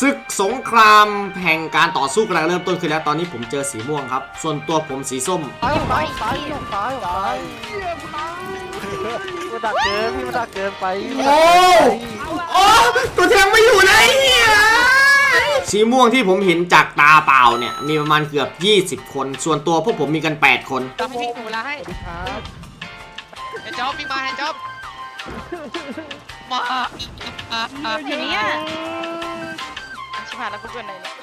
ศึกสงครามแห่งการต่อสู้กำลังเริ่มต้นขึ้นแล้วตอนนี้ผมเจอสีม่วงครับ ส่วนตัวผมสีส้มไปไปไปไปไปมันดักเกินพี่มันดักเกินไปโอ้โอ้ตัวแทงไม่อยู่เลยเฮียสีม่วงที่ผมเห็นจากตาเปล่าเนี่ย มีประมาณเกือบ 20 คน ส่วนตัวพวกผมมีกัน 8 คนทำให้พี่หนูเวลาให้สวัสดีครับแฮนจ็อบพี่มาแฮนจ็อบมาอะอะอะอยู่เนี่ย ชิบหายแล้วกูเกินไหนเนี่ย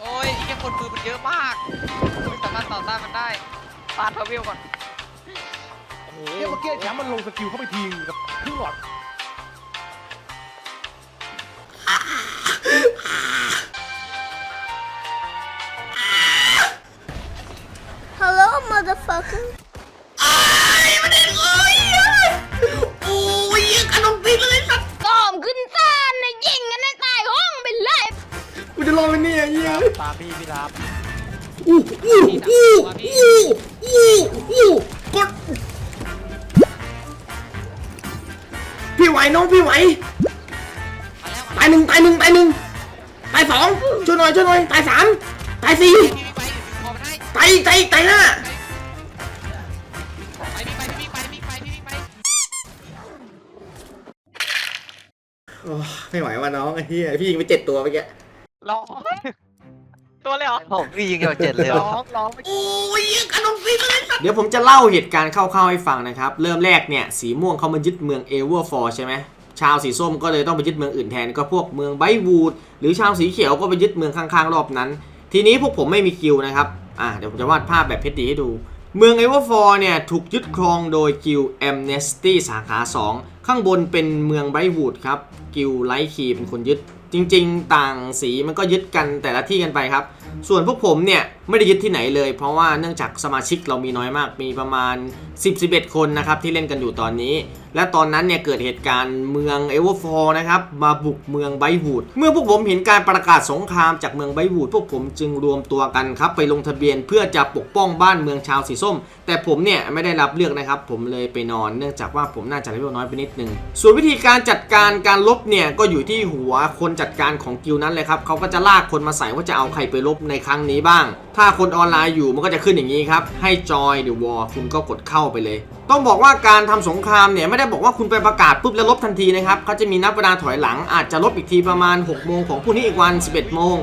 โอ้ยไอ้แค่คนปืนมันเยอะมากไม่สามารถต่อต้านมันได้ปาดเทวิลก่อนโอ้โหเมื่อกี้แชมป์มันลงสกิลเข้าไปทีกับครึ่งหลอด อู้อู้อู้อู้กด พี่ไหวน้องพี่ไหวมาแล้วมาตายหนึ่งตายหนึ่งตายหนึ่งตายสองช่วยหน่อยช่วยหน่อยตายสามตายสี่พี่วิ่งไปพอมันให้ตายตายตายห้าไปพี่ไปพี่ไปพี่ไปพี่ไปโอ้ไม่ไหวว่ะน้องไอ้เหี้ยพี่ยิงไปเจ็ดตัวเมื่อกี้ร้อง ตัวเลยเหรอผมพี่ยิงกับเจ็ดเลยร้องร้องไปโอ้ยขนมปีเลยเดี๋ยวผมจะเล่าเหตุการณ์คร่าวๆให้ฟังนะครับ เริ่มแรกเนี่ย สีม่วงเขามายึดเมืองเอเวอร์ฟอร์ใช่ไหม ชาวสีส้มก็เลยต้องไปยึดเมืองอื่นแทน ก็พวกเมืองไบวูด หรือชาวสีเขียวก็ไปยึดเมืองข้างๆรอบนั้น ทีนี้พวกผมไม่มีคิวนะครับ อะเดี๋ยวผมจะวาดภาพแบบเพชรดีให้ดู เมืองเอเวอร์ฟอร์เนี่ยถูกยึดครองโดยกิลแอมเนสตี้สาขา 2 ข้างบนเป็นเมืองไบรท์วูดครับ กิลไลท์คีเป็นคนยึด จริง ๆ ต่างสีมันก็ยึดกันแต่ละที่กันไปครับ ส่วนพวกผมเนี่ยไม่ได้ยึดที่ไหนเลย เพราะว่าเนื่องจากสมาชิกเรามีน้อยมาก มีประมาณ 10-11 คนนะครับที่เล่นกันอยู่ตอนนี้ และตอนนั้นเนี่ยเกิดเหตุการณ์เมืองเอเวอร์ฟอร์นะครับมาบุกเมืองไบวูด เมื่อพวกผมเห็นการประกาศสงครามจากเมืองไบวูดพวกผมจึงรวมตัวกันครับไปลงทะเบียนเพื่อจะปกป้องบ้านเมืองชาวสีส้ม แต่ผมเนี่ยไม่ได้รับเลือกนะครับ ผมเลยไปนอน เนื่องจากว่าผมน่าจะเลเวลน้อยไปนิดนึง ส่วนวิธีการจัดการการลบเนี่ยก็อยู่ที่หัวคนจัดการของกิลนั้นเลยครับเขาก็จะลากคนมาใส่ว่าจะเอาใครไปลบในครั้งนี้บ้าง ถ้าคนออนไลน์อยู่มันก็จะขึ้นอย่างนี้ครับ ให้จอยเดอะวอลคุณก็กดเข้าไปเลย ต้องบอกว่าการทำสงครามเนี่ยไม่ได้บอกว่าคุณไปประกาศปุ๊บแล้วลบทันทีนะครับเขาจะมีนับเวลาถอยหลังอาจจะลบอีกทีประมาณ 6 โมงของพรุ่งนี้อีกวัน 11 โมง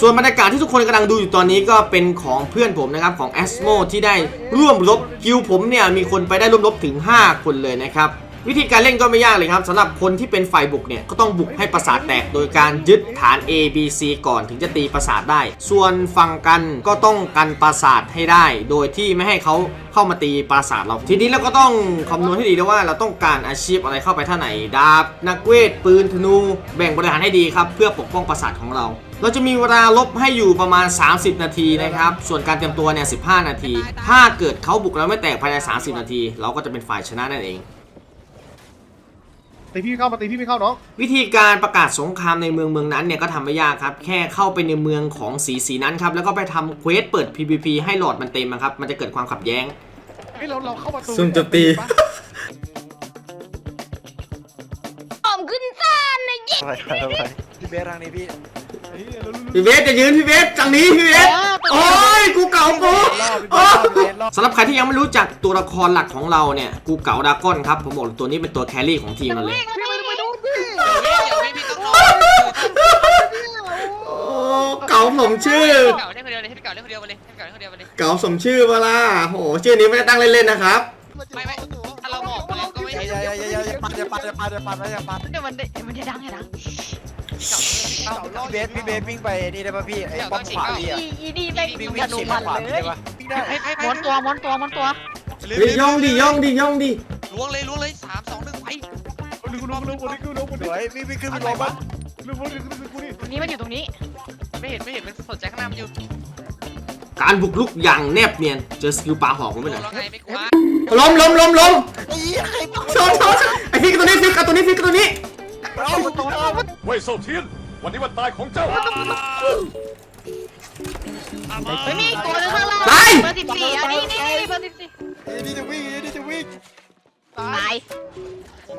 ส่วนบรรยากาศที่ทุกคนกำลังดูอยู่ตอนนี้ก็เป็นของเพื่อนผมนะครับของ a s m o ที่ได้ร่วมรบคิวผมเนี่ยมีคนไปได้ร่วมรบถึง 5 คนเลยนะครับ วิธีการเล่นก็ไม่ยากเลยครับสำหรับคนที่เป็นฝ่ายบุกเนี่ยก็ต้องบุกให้ปราสาทแตกโดยการยึดฐาน A B C ก่อนถึงจะตีปราสาทได้ ส่วนฝั่งกันก็ต้องกันปราสาทให้ได้ โดยที่ไม่ให้เขาเข้ามาตีปราสาทเรา ทีนี้เราก็ต้องคำนวณให้ดีด้วยว่าเราต้องการอาชีพอะไรเข้าไปท่าไหร่ดาบ นักเวท ปืนธนู แบ่งบริหารให้ดีครับ เพื่อปกป้องปราสาทของเรา เราจะมีเวลาลบให้อยู่ประมาณ 30 นาทีนะครับ ส่วนการเตรียมตัวเนี่ย 15 นาที ถ้าเกิดเขาบุกแล้วไม่แตกภายใน 30 นาที เราก็จะเป็นฝ่ายชนะนั่นเอง ตีพี่เข้ามาตีพี่ไม่เข้าน้องวิธีการประกาศสงครามในเมืองเมืองนั้นเนี่ยก็ทำไม่ยากครับ แค่เข้าไปในเมืองของสีสีนั้นครับ แล้วก็ไปทำเควสเปิด PVP ให้หลอดมันเต็มอะครับ มันจะเกิดความขัดแย้ง เฮ้ยเราเราเข้าประตูซุ่มโจมตีตอมขึ้นซ่านนะยิงไปไปไปพี่เบสทางนี้พี่เฮ้ยเรารู้ พี่เวสจะยืนพี่เวสจังนี้พี่เวสโอ้ยกูเก่ากูรอบโอ้รอบพี่เบสรอบสำหรับใครที่ยังไม่รู้จักตัวละครหลักของเราเนี่ยกูเก่าดราก้อนครับผมบอกเลยตัวนี้เป็นตัวแครี่ของทีมเราเลยเดี๋ยวพี่เดี๋ยวพี่พี่ต้องนอนโอ้เก่าผมชื่อเก่าเล่นคนเดียวเลยให้พี่เก่าเล่นคนเดียวไปเลยให้พี่เก่าเล่นคนเดียวไปเลยเก่าสมชื่อเวลาโหชื่อนี้ไม่ได้ตั้งเล่นๆนะครับไม่ไม่ถ้าเราบอกไปเลยก็ไม่อย่าเห็นอย่าอย่าอย่าอย่าปัดอย่าปัดอย่าปัดอย่าปัดอย่าปัดเดี๋ยวมันเดี๋ยวมันจะดังไงดังพี่ เก่าต้องเล่นพี่เก่าพี่เบสพี่เบสวิ่งไปนี่ได้ป่ะพี่ไอ้ป้อมขวาพี่อะอีอีดีแม่งวิ่งกวิ่ระงดูฉีกดมัป้อนมขวาเลพี่ได้ยป่ะวิ่งได้ให้ให้ให้ม้วนตัวม้วนตัวม้วนตัวเฮ้ยย่องดิย่องดิย่องดิล้วงเลยล้วงเลยสามสองหนึ่งไปดึงกูลงกูลงกูลงกูลงกูสวยวิ่งวิ่งขึ้นไปลงบ้างดึงกูดึงกูดึงกูนี่ตรงนี้มันอยู่ตรงนี้ไม่เห็นไม่เห็นมันสนใจข้างหน้ามันอยู่การบุกลุกอย่างแนบเนียนเจอสกิลปลาหอกผมไปหน่อยแล้วไงไม่กลัวล้มล้มล้มล้มไอ้เหี้ยใครปัดโชว์โชว์โชว์ไอ้ฟิกตัวนี้ฟิกกับตัวนี้ฟิกกับตัวนี้ เอาตูเอาเว่ยเซาเทียน วันนี้วันตายของเจ้าเฮ้ยมีอีกตัวนึงข้างล่างตาย เบอร์สิบสี่อันนี้นี่นี่เบอร์สิบสี่ไอ้นี่จะวิ่งไอ้นี่จะวิ่งตาย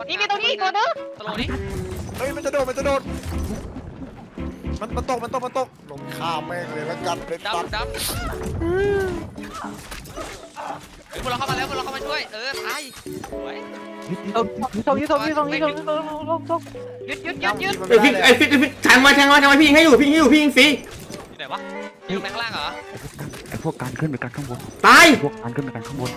นี่มีตรงนี้อีกตัวนึงตลกดิเฮ้ยมันจะโดดมันจะโดดมันมันตกมันตกมันตกลงข้ามแม่งเลยแล้วกันเลยตัดดำดำเฮ้ยพวกเราเข้ามาแล้วพวกเราเข้ามาช่วย เออตายสวย เอาทงยี่ทงยี่ทงยี่ทงยี่ทงทงทงหยุดหยุดหยุดหยุดไอ้ยพี่ไอ้ฟิกไอ้ฟิกแทงมาแทงมาแทงมาพี่ยิงให้อยู่พี่ยิงให้อยู่พี่ยิงฟรีอยู่ไหนวะอยู่ข้างล่างเหรอไอ้ พวกการขึ้นไปกันข้างบน ตาย พวกการขึ้นไปกันข้างบน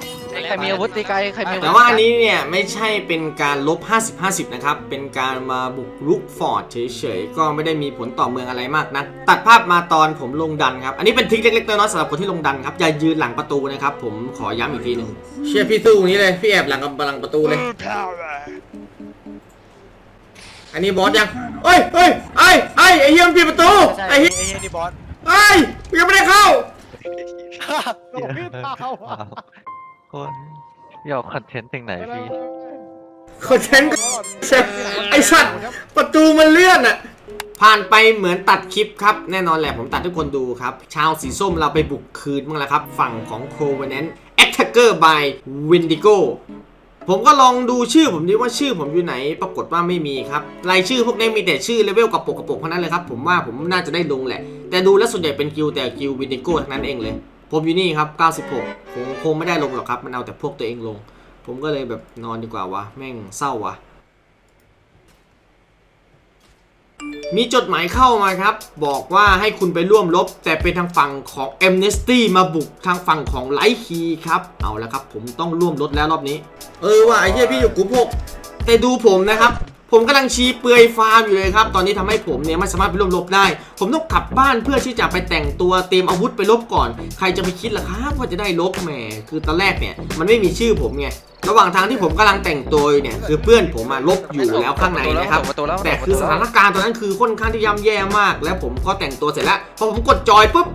ใครมีอาวุธตีไกลใครมีอาวุธแต่ว่าอันนี้เนี่ยไม่ใช่เป็นการลบ 50-50 นะครับ เป็นการมาบุกรุกฟอร์ดเฉยๆ ก็ไม่ได้มีผลต่อเมืองอะไรมากนะ ตัดภาพมาตอนผมลงดันครับ อันนี้เป็นทริคเล็กๆน้อยๆสำหรับคนที่ลงดันครับ อย่ายืนหลังประตูนะครับ ผมขอย้ำอีกทีหนึ่งเชื่อพี่สู้ตรงนี้เลย พี่แอบหลังกับหลังประตูเลย อันนี้บอสยังเอ้ยเอ้ยไอ้ไอ้ไอ้เฮียมนปิดประตูใช่ไอ้ไอ้เฮียเฮียนี่บอสไอ้ยยังไม่ได้เข้า พี่เท้าคนอยากคอนเทนต์ถึงไหนพี่คอนเทนต์ก็ไอสัตว์ประตูมันเลื่อนอะผ่านไปเหมือนตัดคลิปครับ แน่นอนแหละผมตัดให้ทุกคนดูครับ ชาวสีส้มเราไปบุกคืนบ้างแล้วครับ ฝั่งของ c o v e n a n t Attacker by Windigo ผมก็ลองดูชื่อผมดิว่าชื่อผมอยู่ไหน ปรากฏว่าไม่มีครับ รายชื่อพวกนี้มีแต่ชื่อเลเวลกระปกกระปกเท่านั้นเลยครับ ผมว่าผมน่าจะได้ลงแหละ แต่ดูแล้วส่วนใหญ่เป็นกิลแต่กิลวินิโก้ทั้งนั้นเองเลย ผมอยู่นี่ครับ 96 ผมคงไม่ได้ลงหรอกครับ มันเอาแต่พวกตัวเองลง ผมก็เลยแบบนอนดีกว่าวะ แม่งเศร้าวะมีจดหมายเข้ามาครับ บอกว่าให้คุณไปร่วมรบ แต่เป็นทางฝั่งของ Amnesty มาบุกทางฝั่งของไลท์คีครับ เอาละครับ ผมต้องร่วมรบแล้วรอบนี้ เออว่ะไอ้เหี้ยพี่อยู่กลุ่มหกแต่ดูผมนะครับ ผมกำลังชี้เปลือยฟาร์มอยู่เลยครับ ตอนนี้ทำให้ผมเนี่ยไม่สามารถไปร่วมรบได้ ผมต้องกลับบ้านเพื่อที่จะไปแต่งตัวเตรียมอาวุธไปรบก่อน ใครจะไปคิดล่ะครับว่าจะได้รบแหม คือตอนแรกเนี่ยมันไม่มีชื่อผมไง ระหว่างทางที่ผมกำลังแต่งตัวเนี่ยคือเพื่อนผมมาลบอยู่แล้วข้างในนะครับแล้วแต่คือสถานการณ์ตอนนั้นคือค่อนข้างที่ย่ำแย่มาก แล้วผมก็แต่งตัวเสร็จแล้ว พอผมกดจอยปุ๊บ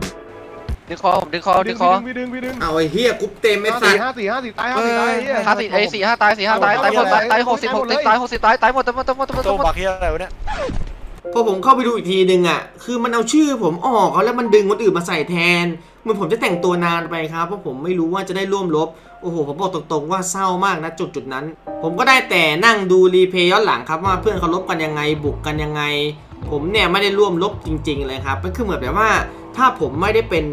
ดึงคอผมดึงคอดึงคอพี่ดึงพี่ดึงเอาไอ้เฮียกรุ๊ปเต็มไอ้สัสี่ตว์ห้าสี่ห้าสี่ตายห้าสี่ตายเฮียห้าสี่ไอ้สี่ห้าตายสี่ห้าตายตายหมดตายตายหกสิบหกสิบตายหกสิบตายตายหมดตายหมดตายหมดตายหมดโตตายหมดบักเฮียอะไรวะเนี่ยพอผมเข้าไปดูอีกทีหนึ่งอะ คือมันเอาชื่อผมออกแล้วมันดึงคนอื่นมาใส่แทนเหมือนผมจะแต่งตัวนานไปครับ เพราะผมไม่รู้ว่าจะได้ร่วมรบ โอ้โห ผมบอกตรงๆว่าเศร้ามากนะจุดจุดๆนั้น ผมก็ได้แต่นั่งดูรีเพย์ย้อนหลังครับว่าเพื่อนเขารบกันยังไงบุกกันยังไง ผมเนี่ยไม่ได้ร่วมรบจริง ๆ เลยครับ มันคือเหมือนแบบว่า ถ้าผมไม่ได้เป็น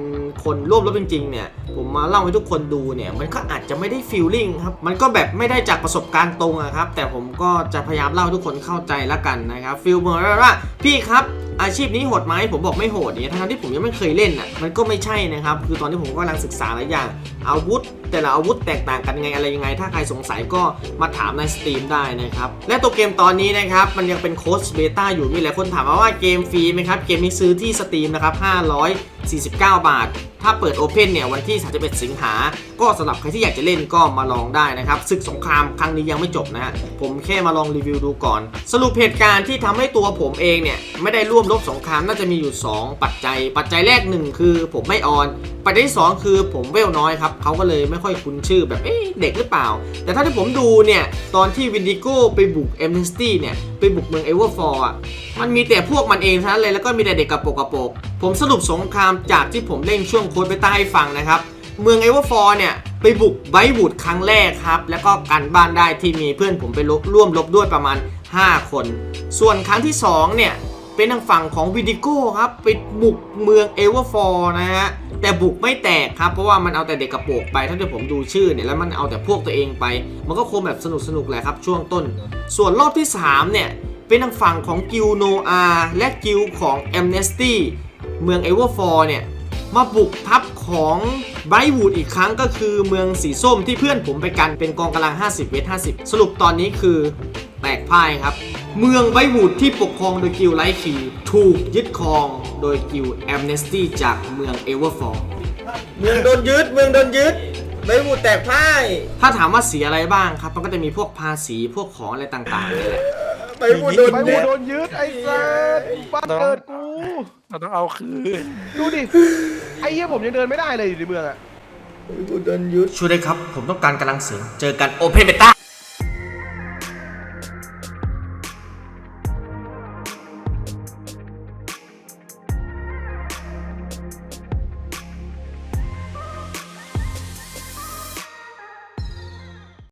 คนร่วมรบจริงๆเนี่ย ผมมาเล่าให้ทุกคนดูเนี่ย มันก็อาจจะไม่ได้ฟีลลิ่งครับ มันก็แบบไม่ได้จากประสบการณ์ตรงอะครับ แต่ผมก็จะพยายามเล่าให้ทุกคนเข้าใจละกันนะครับฟีลเหมือนว่าพี่ครับ อาชีพนี้โหดไหมผมบอกไม่โหดเนี่ยทั้งที่ผมยังไม่เคยเล่นอะมันก็ไม่ใช่นะครับ คือตอนที่ผมกำลังศึกษาหลายอย่าง อาวุธ แต่ละอาวุธแตกต่างกันไงอะไรยังไง ถ้าใครสงสัยก็มาถามในสตรีมได้นะครับ และตัวเกมตอนนี้นะครับ มันยังเป็นโค้ชเบต้าอยู่มีหลายคนถามมาว่าเกมฟรีไหมครับเกมนี้ซื้อที่สตรีมนะครับ 49 บาท ถ้าเปิด Open เนี่ยวันที่ 31 สิงหา ก็สำหรับใครที่อยากจะเล่นก็มาลองได้นะครับศึกสงครามครั้งนี้ยังไม่จบนะฮะผมแค่มาลองรีวิวดูก่อน สรุปเหตุการณ์ที่ทำให้ตัวผมเองเนี่ยไม่ได้ร่วมรบสงครามน่าจะมีอยู่ 2 ปัจจัย ปัจจัยแรกหนึ่งคือผมไม่ออน ปัจจัยที่ 2 คือผมเวลน้อยครับเขาก็เลยไม่ค่อยคุ้นชื่อแบบเอ๊ะเด็กหรือเปล่า แต่ถ้าที่ผมดูเนี่ยตอนที่วินดิโก้ไปบุกเอมเนสตี้เนี่ยไปบุกเมืองเอเวอร์ฟอร์อะมันมีแต่พวกมันเองทั้งนั้นเลยแล้วก็มีแต่เด็กกระโปรงกระโปรง ผมสรุปสงครามจากที่ผมเล่นช่วงโค้ดเบต้าให้ฟังนะครับ เมืองเอเวอร์ฟอร์เนี่ย ไปบุกไบวูดครั้งแรกครับ แล้วก็กันบ้านได้ที่มีเพื่อนผมไปรบร่วมรบด้วยประมาณ 5 คน ส่วนครั้งที่ 2 เนี่ย เป็นทางฝั่งของวิดิโก้ครับ ไปบุกเมืองเอเวอร์ฟอร์นะฮะ แต่บุกไม่แตกครับ เพราะว่ามันเอาแต่เด็กกระโปงไป ถ้าเกิดผมดูชื่อเนี่ย แล้วมันเอาแต่พวกตัวเองไป มันก็คงแบบสนุกสนุกแหละครับช่วงต้น ส่วนรอบที่ 3 เนี่ย เป็นทางฝั่งของกิลโนอาและกิลของ Amnesty เมืองเอเวอร์ฟอร์เนี่ยมาบุกทัพของไบรท์วูดอีกครั้งก็คือเมืองสีส้มที่เพื่อนผมไปกันเป็นกองกำลัง 50 เวท 50 สรุปตอนนี้คือแตกพ่ายครับ เมืองไบรท์วูดที่ปกครองโดยกิลไลท์คีถูกยึดครองโดยกิลแอมเนสตี้จากเมืองเอเวอร์ฟอร์เมืองโดนยึดเมืองโดนยึดไบรท์วูดแตกพ่าย ถ้าถามว่าเสียอะไรบ้างครับ มันก็จะมีพวกภาษีพวกของอะไรต่างๆนี่แหละไบรท์วูดโดนไปยึวูดโดนยึดไอ้สัสบ้านเกิดกู เราต้องเอาคืนดูดิ ไอ้เหี้ยผมยังเดินไม่ได้เลยอยู่ในเมืองอะ ช่วยได้วยครับ ผมต้องการกำลังเสียงเจอกันโอเพนเบต้า